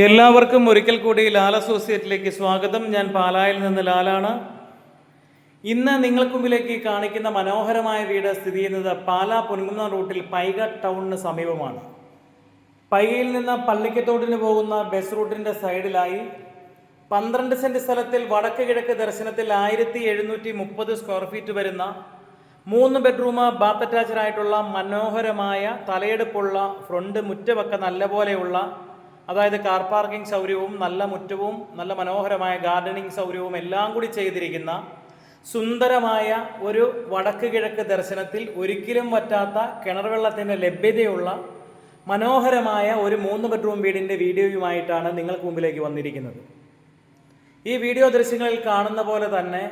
എല്ലാവർക്കും ഒരിക്കൽ കൂടി ലാൽ അസോസിയേറ്റിലേക്ക് സ്വാഗതം. ഞാൻ പാലായിൽ നിന്ന് ലാലാണ്. ഇന്ന് നിങ്ങൾക്ക് മുമ്പിലേക്ക് കാണിക്കുന്ന മനോഹരമായ വീട് സ്ഥിതി ചെയ്യുന്നത് പാലാ പൊൻകുന്ന റൂട്ടിൽ പൈക ടൗണിന് സമീപമാണ്. പൈകയിൽ നിന്ന് പള്ളിക്കത്തോടിന് പോകുന്ന ബസ് റൂട്ടിന്റെ സൈഡിലായി പന്ത്രണ്ട് സെന്റ് സ്ഥലത്തിൽ വടക്ക് കിഴക്ക് ദർശനത്തിൽ ആയിരത്തി എഴുന്നൂറ്റി മുപ്പത് സ്ക്വയർ ഫീറ്റ് വരുന്ന മൂന്ന് ബെഡ്റൂം ബാത്ത് അറ്റാച്ച്ഡ് ആയിട്ടുള്ള മനോഹരമായ തലയെടുപ്പുള്ള ഫ്രണ്ട് മുറ്റമൊക്കെ നല്ലപോലെയുള്ള അതായത് കാർ പാർക്കിംഗ് സൗകര്യവും നല്ല മുറ്റവും നല്ല മനോഹരമായ ഗാർഡനിങ് സൗകര്യവും എല്ലാം കൂടി ചെയ്തിരിക്കുന്ന സുന്ദരമായ ഒരു വടക്ക് കിഴക്ക് ദർശനത്തിൽ ഒരിക്കലും പറ്റാത്ത കിണർ വെള്ളത്തിന്റെ ലഭ്യതയുള്ള മനോഹരമായ ഒരു മൂന്ന് ബെഡ്റൂം വീടിന്റെ വീഡിയോയുമായിട്ടാണ് നിങ്ങൾക്ക് മുമ്പിലേക്ക് വന്നിരിക്കുന്നത്. ഈ വീഡിയോ ദൃശ്യങ്ങളിൽ കാണുന്ന പോലെ തന്നെ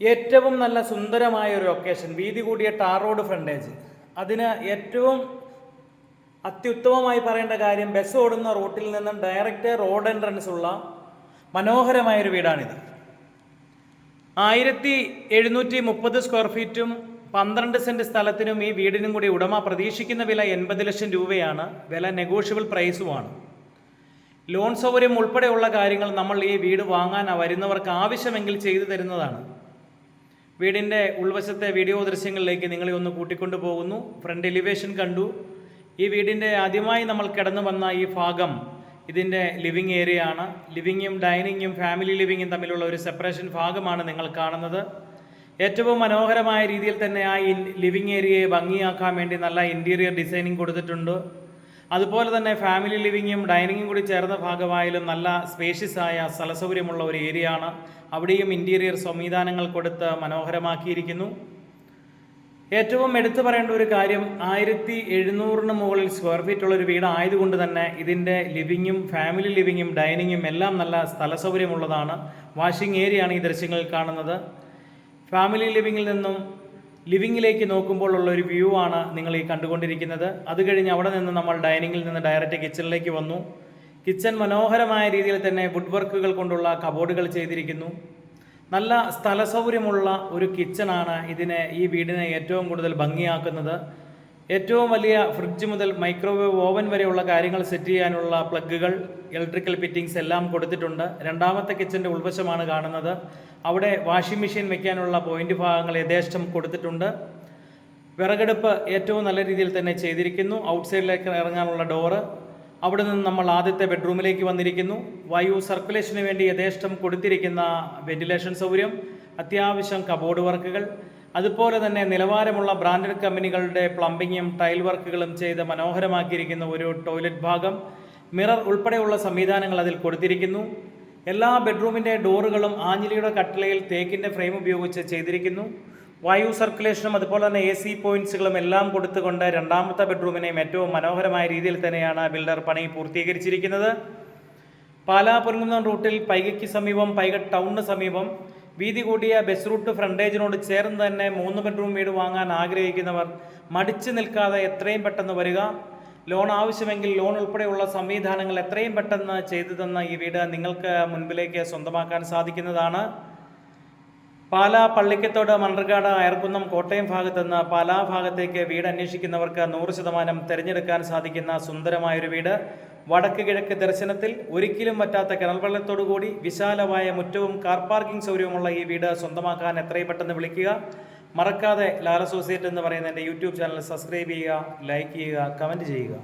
ഏറ്റവും നല്ല സുന്ദരമായ ഒരു ലൊക്കേഷൻ വീതി കൂടിയ ടാർ റോഡ് ഫ്രണ്ടേജ് അതിന് ഏറ്റവും അത്യുത്തമമായി പറയേണ്ട കാര്യം ബസ് ഓടുന്ന റൂട്ടിൽ നിന്നും ഡയറക്റ്റ് റോഡ് എൻട്രൻസ് ഉള്ള മനോഹരമായൊരു വീടാണിത്. ആയിരത്തി എഴുന്നൂറ്റി മുപ്പത് സ്ക്വയർ ഫീറ്റും പന്ത്രണ്ട് സെന്റ് സ്ഥലത്തിനും ഈ വീടിനും കൂടി ഉടമ പ്രതീക്ഷിക്കുന്ന വില എൺപത് ലക്ഷം രൂപയാണ്. വില നെഗോഷ്യബിൾ പ്രൈസുമാണ് ലോൺ സൗകര്യം ഉൾപ്പെടെയുള്ള കാര്യങ്ങൾ നമ്മൾ ഈ വീട് വാങ്ങാൻ വരുന്നവർക്ക് ആവശ്യമെങ്കിൽ ചെയ്തു തരുന്നതാണ്. വീടിന്റെ ഉൾവശത്തെ വീഡിയോ ദൃശ്യങ്ങളിലേക്ക് നിങ്ങളെ ഒന്ന് കൂട്ടിക്കൊണ്ടു പോകുന്നു ഫ്രണ്ട് എലിവേഷൻ കണ്ടു. ഈ വീടിന്റെ ആദ്യമായി നമ്മൾ കിടന്നു വന്ന ഈ ഭാഗം ഇതിന്റെ ലിവിങ് ഏരിയ ആണ് ലിവിങ്ങും ഡൈനിങ്ങും ഫാമിലി ലിവിങ്ങും തമ്മിലുള്ള ഒരു സെപ്പറേഷൻ ഭാഗമാണ് നിങ്ങൾ കാണുന്നത്. ഏറ്റവും മനോഹരമായ രീതിയിൽ തന്നെ ആ ലിവിങ് ഏരിയയെ ഭംഗിയാക്കാൻ വേണ്ടി നല്ല ഇന്റീരിയർ ഡിസൈനിങ് കൊടുത്തിട്ടുണ്ട്. അതുപോലെ തന്നെ ഫാമിലി ലിവിങ്ങും ഡൈനിങ്ങും കൂടി ചേർന്ന ഭാഗമായാലും നല്ല സ്പേഷ്യസ് ആയ സ്ഥലസൗകര്യമുള്ള ഒരു ഏരിയ ആണ് അവിടെയും ഇന്റീരിയർ സംവിധാനങ്ങൾ കൊടുത്ത് മനോഹരമാക്കിയിരിക്കുന്നു. ഏറ്റവും എടുത്തു പറയേണ്ട ഒരു കാര്യം ആയിരത്തി എഴുന്നൂറിന് മുകളിൽ സ്ക്വയർ ഫീറ്റ് ഉള്ള ഒരു വീട് ആയതുകൊണ്ട് തന്നെ ഇതിന്റെ ലിവിങ്ങും ഫാമിലി ലിവിങ്ങും ഡൈനിങ്ങും എല്ലാം നല്ല സ്ഥല സൗകര്യമുള്ളതാണ് വാഷിംഗ് ഏരിയ ആണ് ഈ ദൃശ്യങ്ങളിൽ കാണുന്നത്. ഫാമിലി ലിവിങ്ങിൽ നിന്നും ലിവിങ്ങിലേക്ക് നോക്കുമ്പോൾ ഉള്ള ഒരു വ്യൂ ആണ് നിങ്ങൾ ഈ കണ്ടുകൊണ്ടിരിക്കുന്നത്. അത് കഴിഞ്ഞ് അവിടെ നിന്ന് നമ്മൾ ഡൈനിങ്ങിൽ നിന്ന് ഡയറക്റ്റ് കിച്ചണിലേക്ക് വന്നു. കിച്ചൺ മനോഹരമായ രീതിയിൽ തന്നെ വുഡ് വർക്കുകൾ കൊണ്ടുള്ള കബോർഡുകൾ ചെയ്തിരിക്കുന്നു. നല്ല സ്ഥല സൗകര്യമുള്ള ഒരു കിച്ചണാണ് ഇതിനെ ഈ വീടിനെ ഏറ്റവും കൂടുതൽ ഭംഗിയാക്കുന്നത്. ഏറ്റവും വലിയ ഫ്രിഡ്ജ് മുതൽ മൈക്രോവേവ് ഓവൻ വരെയുള്ള കാര്യങ്ങൾ സെറ്റ് ചെയ്യാനുള്ള പ്ലഗുകൾ ഇലക്ട്രിക്കൽ ഫിറ്റിംഗ്സ് എല്ലാം കൊടുത്തിട്ടുണ്ട്. രണ്ടാമത്തെ കിച്ചന്റെ ഉൾവശമാണ് കാണുന്നത്. അവിടെ വാഷിംഗ് മെഷീൻ വെക്കാനുള്ള പോയിന്റ് ഭാഗങ്ങൾ യഥേഷ്ടം കൊടുത്തിട്ടുണ്ട്. വിറകെടുപ്പ് ഏറ്റവും നല്ല രീതിയിൽ തന്നെ ചെയ്തിരിക്കുന്നു. ഔട്ട്സൈഡിലേക്ക് ഇറങ്ങാനുള്ള ഡോറ്. അവിടെ നിന്ന് നമ്മൾ ആദ്യത്തെ ബെഡ്റൂമിലേക്ക് വന്നിരിക്കുന്നു. വായു സർക്കുലേഷന് വേണ്ടി യഥേഷ്ടം കൊടുത്തിരിക്കുന്ന വെന്റിലേഷൻ സൗകര്യം അത്യാവശ്യം കബോർഡ് വർക്കുകൾ അതുപോലെ തന്നെ നിലവാരമുള്ള ബ്രാൻഡഡ് കമ്പനികളുടെ പ്ലംബിങ്ങും ടൈൽ വർക്കുകളും ചെയ്ത് മനോഹരമാക്കിയിരിക്കുന്ന ഒരു ടോയ്ലറ്റ് ഭാഗം മിറർ ഉൾപ്പെടെയുള്ള സംവിധാനങ്ങൾ അതിൽ കൊടുത്തിരിക്കുന്നു. എല്ലാ ബെഡ്റൂമിന്റെ ഡോറുകളും ആഞ്ഞിലിയുടെ കട്ടിലയിൽ തേക്കിന്റെ ഫ്രെയിം ഉപയോഗിച്ച് ചെയ്തിരിക്കുന്നു. വായു സർക്കുലേഷനും അതുപോലെ തന്നെ എ സി പോയിന്റ്സുകളും എല്ലാം കൊടുത്തുകൊണ്ട് രണ്ടാമത്തെ ബെഡ്റൂമിനെയും ഏറ്റവും മനോഹരമായ രീതിയിൽ തന്നെയാണ് ബിൽഡർ പണി പൂർത്തീകരിച്ചിരിക്കുന്നത്. പാലാ പൊരുങ്ങുന്ന റൂട്ടിൽ പൈകയ്ക്ക് സമീപം പൈക ടൗണിന് സമീപം വീതി കൂടിയ ബസ് റൂട്ട് ഫ്രണ്ടേജിനോട് ചേർന്ന് തന്നെ മൂന്ന് ബെഡ്റൂം വീട് വാങ്ങാൻ ആഗ്രഹിക്കുന്നവർ മടിച്ചു നിൽക്കാതെ എത്രയും പെട്ടെന്ന് വരിക. ലോൺ ആവശ്യമെങ്കിൽ ലോൺ ഉൾപ്പെടെയുള്ള സംവിധാനങ്ങൾ എത്രയും പെട്ടെന്ന് ചെയ്തു തന്ന ഈ വീട് നിങ്ങൾക്ക് മുൻപിലേക്ക് സ്വന്തമാക്കാൻ സാധിക്കുന്നതാണ്. പാലാ പള്ളിക്കത്തോട് മണ്ണർക്കാട് അയർക്കുന്നം കോട്ടയം ഭാഗത്തു നിന്ന് പാലാ ഭാഗത്തേക്ക് വീട് അന്വേഷിക്കുന്നവർക്ക് നൂറ് ശതമാനം തിരഞ്ഞെടുക്കാൻ സാധിക്കുന്ന സുന്ദരമായൊരു വീട്. വടക്ക് കിഴക്ക് ദർശനത്തിൽ ഒരിക്കലും പറ്റാത്ത കിണൽവെള്ളത്തോടുകൂടി വിശാലമായ മുറ്റവും കാർ പാർക്കിംഗ് സൗകര്യവുമുള്ള ഈ വീട് സ്വന്തമാക്കാൻ എത്രയും പെട്ടെന്ന് വിളിക്കുക. മറക്കാതെ ലാൽ അസോസിയേറ്റ് എന്ന് പറയുന്ന എന്റെ യൂട്യൂബ് ചാനൽ സബ്സ്ക്രൈബ് ചെയ്യുക ലൈക്ക് ചെയ്യുക കമന്റ് ചെയ്യുക.